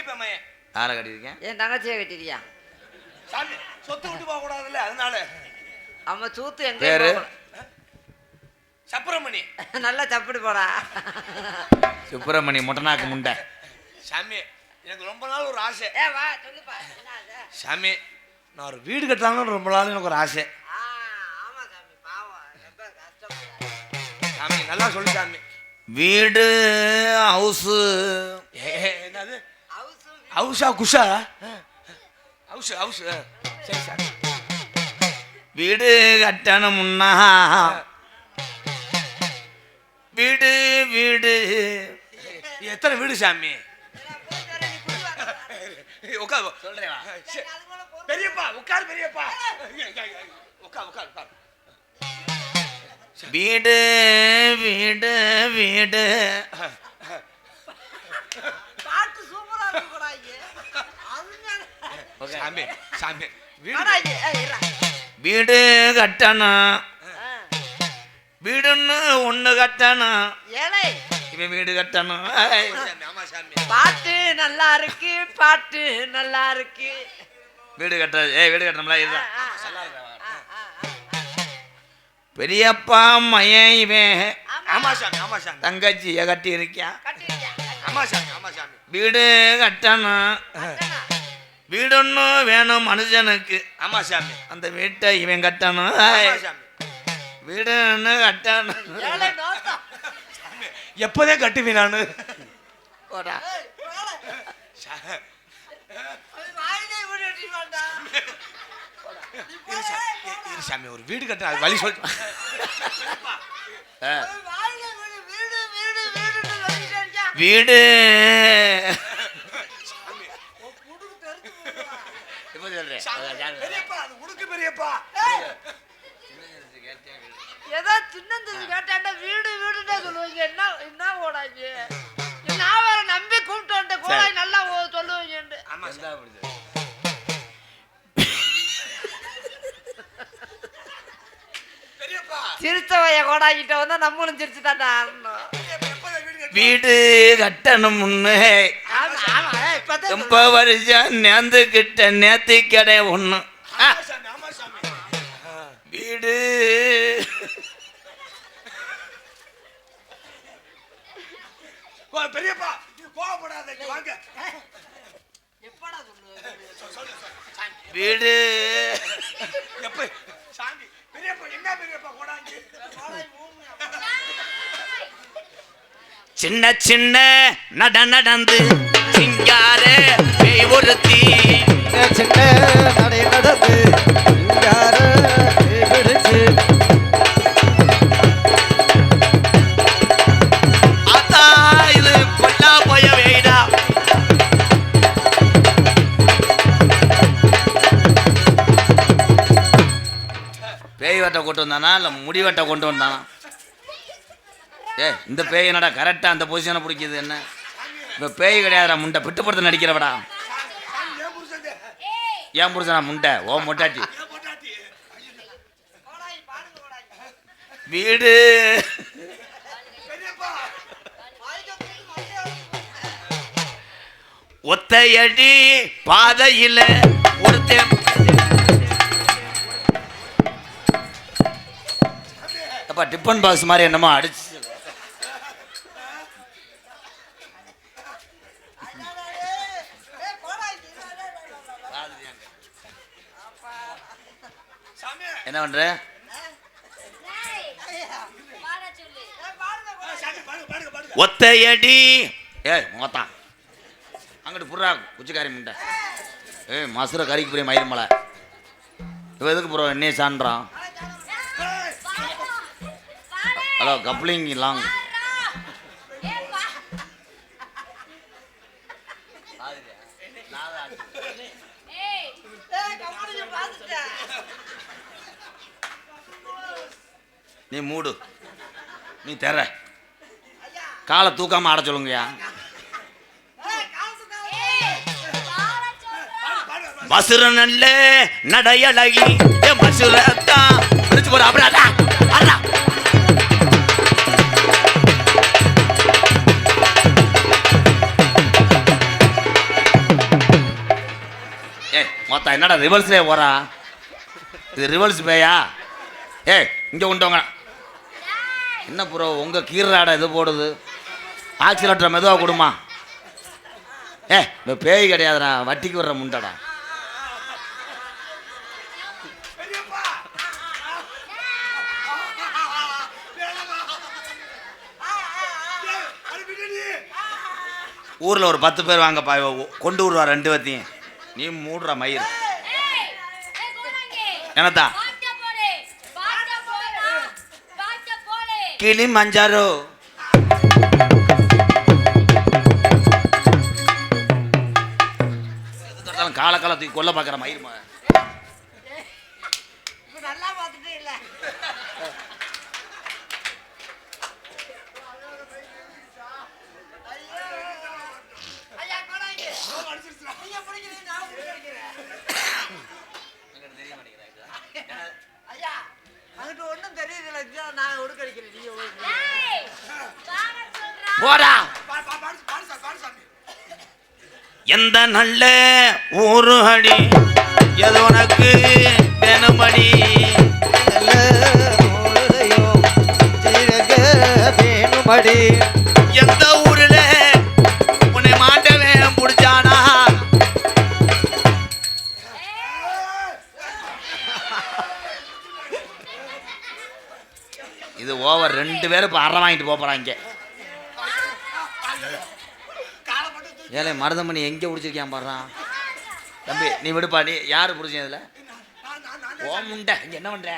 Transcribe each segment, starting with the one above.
பெரிய பையன் யாரை கட்டியிருக்கேன் என் தங்கச்சியை கட்டியிருக்கான் சாமி சொத்து விட்டு போக கூடாதுல்ல அதனால. அவன் சூத்து எங்க பேரு? சப்பரமணி. நல்லா சப்பிடு போடா. சுப்பிரமணி மொட்டனாக்கு முண்டை. சாமி எனக்கு ரொம்ப நாள் ஒரு ஆசை. ஏ வா சொல்லுப்பா என்ன? சாமி நான் ஒரு வீடு கட்டலாம்னு ரொம்ப நாள் எனக்கு ஒரு ஆசை. ஆ, ஆமா சாமி பாவம் ரொம்ப கஷ்டம் சாமி நல்லா சொல்லு சாமி. வீடு ஹவுஸு ஏ, ஏ, என்னது? ஹவுஸா குஷா? House house. சரி சார். வீடு கட்டணும்னா வீடு வீடு. எத்தனை வீடு சாமி? உட்கார் சொல்றேன் பெரியப்பா உட்காரு பெரியப்பா. உட்காரு உட்காரு உட்கார். வீடு வீடு வீடு பாட்டு சூப்பரா இருக்கு போடா இங்க அதுங்க சாமி சாமி. வீடு கட்டணும். வீடுன்னு ஒண்ணு கட்டணும் இவன் வீடு கட்டணும் பாட்டு நல்லா இருக்கு பாட்டு நல்லா இருக்கு. வீடு கட்ட ஏய் வீடு கட்டணும்ல இதுதான். பெரியப்பா மையன் இவன் ஆமா. சாமி ஆமா சாமி. தங்கச்சிய கட்டி? ஆமா சாமி ஆமா சாமி. வீடு கட்டணும் கட்டணா? வீடொன்னு வேணும் மனுஷனுக்கு ஆமா சாமி அந்த வீட்டை இவன் கட்டணும் ஆமா ஏய். சாமி வீடுன்னு கட்டணும். எப்போதே கட்டுவேன் நானு போடா. வாடா. விடு சாமி, ஒரு வீடு கட்ட அது வழி சொல் விடு, வீடு வீடு வீடுன்னு சொல்லிட்டே இருக்கான். வீடு உன் புடுக்கு தெரிச்சு போடுவான். இப்ப சொல்றேன் பெரியப்பா அது உடுக்கு பெரியப்பா. ஏய், ஏதோ சின்னந்தது கேட்டாண்டா வீடு வீடுன்னே சொல்லுவீங்க. என்ன என்ன ஓடாங்க நான் வேற நம்பி கூப்பிட்டு வந்துட்டேன் கோடாய் நல்லா ஓ- சொல்லுவீங்கன்ட்டு. ஆமா சிரிச்சவைய கோடாக்கிட்ட வந்தா நம்மளும் சிரிச்சு தாண்டா ஆடணும் பெரியப்பா, எப்போதே வீடு கட்டு வீடு கட்டணும்னு ரொம்ப வருஷம் நேர்ந்துக்கிட்ட நேத்தி கடை சாமி வீடு. பெரியப்பா கோவப்படாத வாங்க. வீடு. எப்ப? சாமி பெரியப்பா என்ன பெரியப்பா கோடாங்கி? சின்ன சின்ன நட நடந்து சிங்கார ஒருத்தி. சின்ன நடை நடந்து போய வேடா. பேய் வெட்ட கொண்டு வந்தானா இல்ல முடி வெட்ட கொண்டு வந்தானா? ஏ இந்த பேய் என்னடா கரெக்டா அந்த பொசிஷனை பிடிக்குது என்ன? இப்ப பேய் கிடையாதுடா முண்டை. பிட்டுப்படுத்த நடிக்கிறவடா. ஏன் புரிச்சனா முண்டை. ஓ கோடாய் வீடு. ஒத்தையடி பாதையில ஒருத்தன். அப்பா டிஃபன் பாக்ஸ் மாதிரி என்னமோ அடிச்சு. பண்ற? ஒத்தையடி. ஏய் மோத்தா அங்கிட்டு புறா குச்சிக்காரி முண்டை. ஏய் மசுர கறிக்கு போய் மயிர் மலை. இவ எதுக்கு ப்ரோ என்னைய சான்றான் ஹலோ கப்ளிங் லாங் நீ மூடு. நீ தர காலை தூக்காம ஆட சொல்லுங்கய்யா. மசுர நல்ல நடையழகி மசுரத்தான் அடிச்சு போடு அப்புறம் அடா அடா ஏ மொத்தம் என்னடா ரிவர்ஸ்லேயே போறா? இது ரிவர்ஸ் பேயா ஏ இங்கே உண்டவங்க என்ன ப்ரோ உங்கள் கீராடை இது போடுது? ஆக்சிலேட்டரை மெதுவாக கொடுமா. ஏ இந்த பேய் கிடையாதுடா வட்டிக்கு வர்ற முண்டடா. ஊரில் ஒரு பத்து பேர் வாங்கப்பா கொண்டு விடுவா ரெண்டு பேத்தையும். நீ மூடுற மயிர். என்னத்தா? கிளி மஞ்சாரோ கால காலத்துக்கு கொல்ல பார்க்குற மயிர் மகன். இப்ப நல்லா பார்த்துட்டே இல்ல ஐயா கோடாங்கி நீங்க பிடிக்கிறீங்க நான் பிடிக்கிறேன் ஐயா அங்கிட்டு ஒண்ணும் தெரியுதுல இதுதான் நான் உடுக்கடிக்கிறேன் நீங்க. போடா. எந்த நல்ல ஊரு அடி எது உனக்கு தினமடி நல்ல வேணுமடி ரெண்டு வாங்கிட்டு போகிறாங்க ஏழை ஏலே மருதமணி எங்கே பிடிச்சிருக்கான் பாடுறான் தம்பி நீ விடுப்பா நீ யார் பிடிச்ச இதில்? ஓ முண்டை. இங்கே என்ன பண்ணுற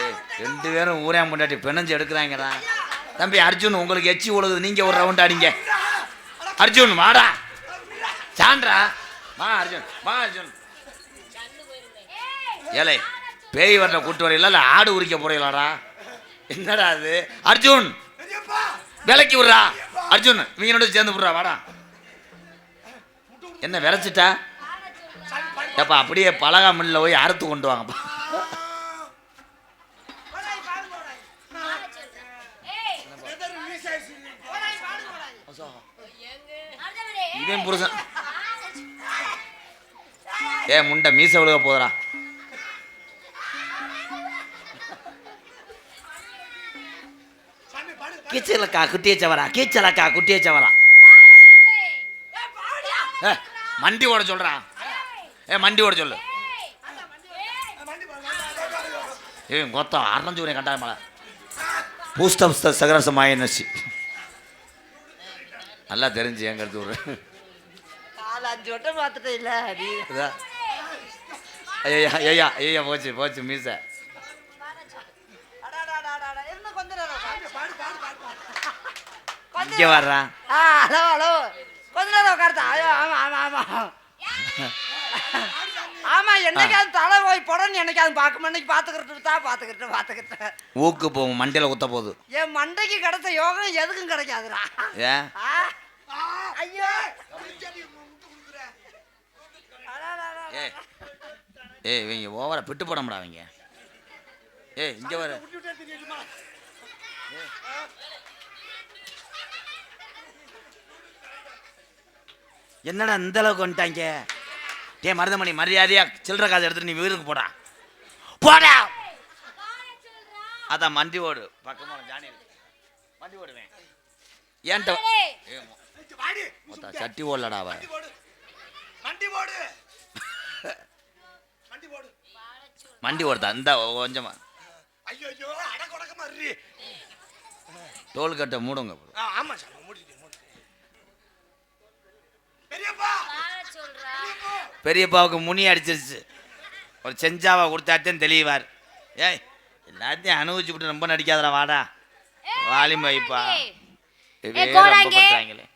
ஏய், ரெண்டு பேரும் ஊரே முண்டாட்டி பிணைஞ்சு எடுக்கிறாங்கடா. தம்பி அர்ஜுன் உங்களுக்கு எச்சி உழுது நீங்கள் ஒரு ரவுண்ட் அடிங்க அர்ஜுன் வாடா. சான்றா. வா அர்ஜுன். வா அர்ஜுன். ஏலே பேய் வர்ற கூட்டு வரையில இல்லை ஆடு உரிக்க போறீங்களாடா? என்னடா அது அர்ஜுன் விலைக்கு விட்றா. அர்ஜுன் இவங்களோட சேர்ந்து விட்றா வாடா. என்ன விரைச்சிட்டா? ஏப்பா அப்படியே பலகா மில்லில் போய் அறுத்து கொண்டு வாங்கப்பா. இவன் புருஷன். ஏ முண்டை மீச விழுக போதுடா கீச்சலக்கா குட்டிய சவரா கீச்சலக்கா குட்டிய சவரா ஏ மண்டி ஓட சொல்றா. ஏ மண்டி ஓட சொல்லு. வண்டி பாடு, வண்டி பாடு. ஏ கொத்தம் அரைஞ்சு கண்டாய மலை பூஸ்ட புஸ்த சகரசமாய நசி நல்லா தெரிஞ்சு எங்க எடுத்து விட்றேன் நாலு அஞ்சு வட்டம் பார்த்துட்டே இல்ல ஐயா ஐயா ஐயா போச்சு போச்சு மீச அடாடாடாடாடா, இன்னும் கொஞ்ச நேரம் சாமி, பாடு பாடு பாடு பாடு. கொஞ்ச இங்கே வர்றா. ஆ ஹலோ ஹலோ கொஞ்ச நேரம் உட்காருத்தா ஆமா ஆமா ஆமா. ஆமா என்னைக்காவது தலை போய் போடன்னு என்னைக்காவது பார்க்க இன்னைக்கு பார்த்துக்கிட்டு தான் பார்த்துக்கிட்டு பார்த்துக்கிட்டு. ஊக்கு போகும் மண்டையில் குத்த போகுது. என் மண்டைக்கு கிடைச்ச யோகம் எதுக்கும் கிடைக்காதுடா. ஏன் ஐயோ. ஏய் இவங்க ஓவரா பிட்டு போடமுடா அவங்க ஏய் இங்கே வர. என்னடா இந்த அளவுக்கு வந்துட்டாங்க? டே மருதமணி மரியாதையா சில்லற காசு எடுத்துட்டு நீ வீட்டுக்கு போடா. போடா! அதான் மண்டி ஓடு. பக்கமா ஜானி. மண்டி ஓடுவேன். ஏன்ட்ட சட்டி ஓடலடா அவ. வண்டி போடு வண்டி போடு வண்டி போடு மண்டி ஓடுதா? இந்த கொஞ்சமா. ஐயோ அடக்க டோல் கட்டை மூடுங்க. ஆமா சாமி. பெரியப்பாவுக்கு முனி அடிச்சிருச்சு. ஒரு செஞ்சாவை கொடுத்தாத்தேன் தெளிவார். ஏய் எல்லாத்தையும் அனுபவிச்சு விட்டு ரொம்ப நடிக்காதடா வாடா. வாலிம் வைப்பா. பண்றாங்களே.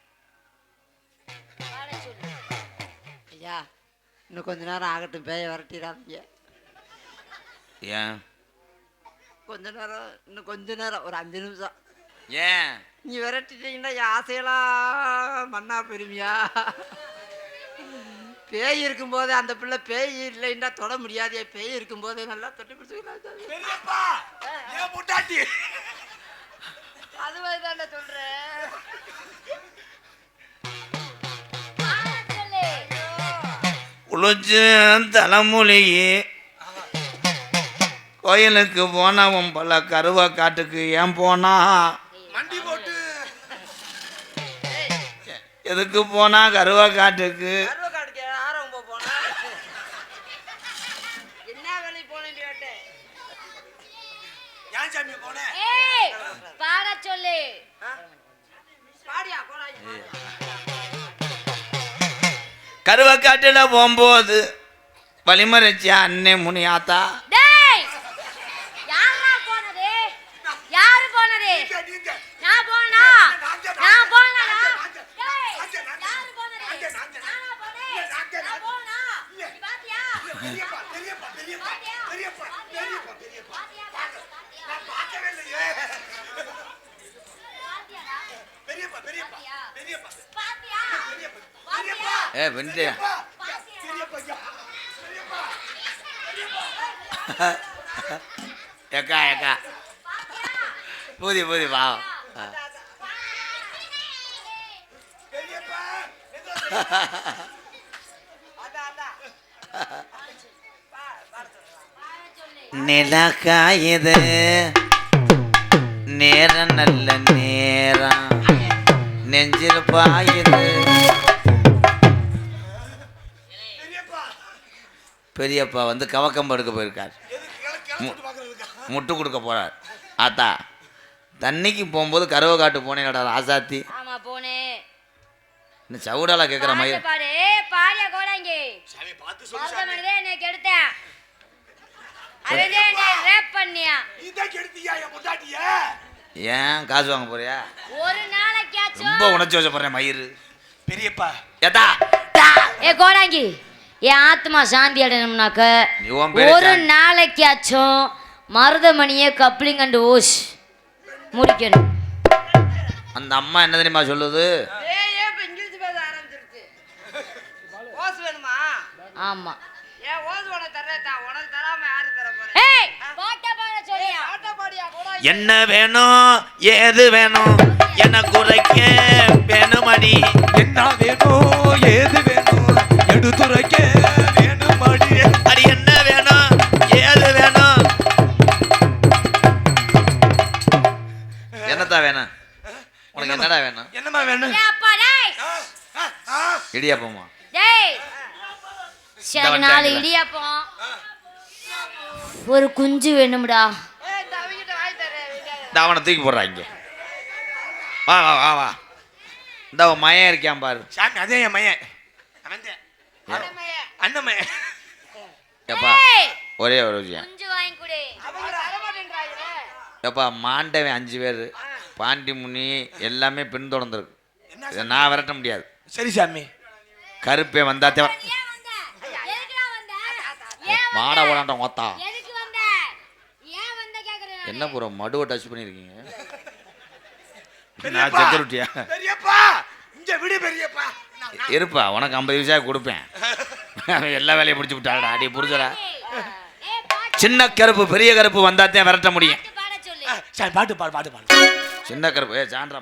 ஐயா இன்னும் கொஞ்ச நேரம் ஆகட்டும் பேய விரட்டிடாதீங்க. ஏன்? கொஞ்ச நேரம் இன்னும் கொஞ்ச நேரம் ஒரு அஞ்சு நிமிஷம். ஏன்? நீ விரட்டிட்டீங்கன்னா என் ஆசையெல்லாம் மண்ணா பெருமையா பேய் இருக்கும்போது அந்த பிள்ளை பேய் இல்லைன்னா தொட முடியாதே. பேய் இருக்கும்போது நல்லா தொட்டு முட்டாட்டி. அது மாதிரி தானே சொல்றேன் குளிச்சு தலைமொழியே கோயிலுக்கு போனவன் பல கருவா காட்டுக்கு ஏன் போனா? மண்டி போட்டு. எதுக்கு போனா கருவா காட்டுக்கு? சாமி போனேன் ஏய் பாட சொல்லு. பாடியா போடாங்க கருவா காட்டுல போகும்போது வழிமறைச்சியா அண்ணே முனியாத்தா டேய் யாரா போனது யாரு போனது நீங்க, நீங்க. நான் போனா நான் போனடா டேய் யாரு போனது நாங்க, நாங்க. நானா போனேன் இல்ல, நாங்க, நான் நாங்க. போனா இல்ல. நீ பாத்தியா பெரியப்பா பெரியப்பா பெரியப்பா பாத்தியா? பெரியப்பா பாத்தியா? பெரியப்பா பெரியப்பா பாத்தியா பாத்தியா நான் பார்க்கவே இல்லையே பாத்தியாடா பெரியப்பா பெரியப்பா பாத்தியா? பெரியப்பா பாத்தியா பெரியப்பா பாத்தியா ஏ. பெரியப்பா ஏக்கா ஏக்கா. பூதி பூதி வா. நிலக்காயுது. நேரம் நல்ல நேரம். நெஞ்சில் பாயுது. பெரியப்பா வந்து கவக்கம் படுக்க போயிருக்கார். முட்டு கொடுக்க போறார். ஆத்தா தண்ணிக்கு போகும்போது கருவை காட்டு போனேன்டா ராசாத்தி இந்த சவுடால கேட்குற முட்டாட்டிய ஏன் காசு வாங்க போறியா? ஒரு நாளைக்காச்சும் ரொம்ப உணர்ச்சி வச்சப்படுறேன் மயிறு. பெரியப்பா. ஏத்தா ஏ கோடாங்கி என் ஆத்மா சாந்தி அடையணும்னாக்க ஒரு. நாளைக்காச்சும் மருதமணியை கப்ளிங் அண்ட் ஓஷ் முடிக்கணும். அந்த அம்மா என்ன தெரியுமா சொல்லுது? ஏய் ஏன் இப்ப இங்கிலீஷ் பேச ஆரம்பிச்சிருச்சு? ஓசு வேணுமா? ஆமா. ஏன் ஓசு உனக்கு தர்றேன் தான் உனக்கு தராம யாரு தர போறேன் ஏய் பாட்ட பாட சொல்லியா ஆட்டா பாடியா? கூட என்ன வேணும்? ஏது வேணும்? என்ன குறைக்க வேணுமடி. என்ன வேணும். இடியாப்பமா? சரி நாலு? இடியாப்பம். ஒரு குஞ்சு வேணும்டா. அவனை தூக்கி போடுறா இங்க. வா வா வா வா. இந்த மயம் இருக்கான் பாரு. சாமி அதே என் மையன் அண்ணன் மையன் எப்பா ஒரே ஒரு விஷயம். குஞ்சு வாங்கி கொடு. அவங்க தரமாட்டேன்றாங்களே எப்பா மாண்டவன் அஞ்சு பேர். பாண்டி முனி எல்லாமே பின்தொடர்ந்துருக்கு. இதை நான் விரட்ட முடியாது. சரி சாமி. கருப்பே வந்தா தேவை? மாட ஓடாண்ட மொத்தா எதுக்கு வந்த? ஏன் வந்த கேக்குறேன் நானு. என்ன ப்ரோ மடுவை டச் பண்ணியிருக்கீங்க நான் பெரியப்பா. செக்யூரிட்டியா பெரியப்பா இங்க விடு பெரியப்பா. நான்- நான்- இருப்பா உனக்கு ஐம்பது பைசா கொடுப்பேன். எல்லா வேலையும் முடிச்சு விட்டாடா அடி புரிஞ்சடா சின்ன கருப்பு பெரிய கருப்பு வந்தாத்தான் விரட்ட முடியும். சாமி பாட்டு பாடு பாட்டு பாடு. சின்ன கருப்பு ஏ சான்றா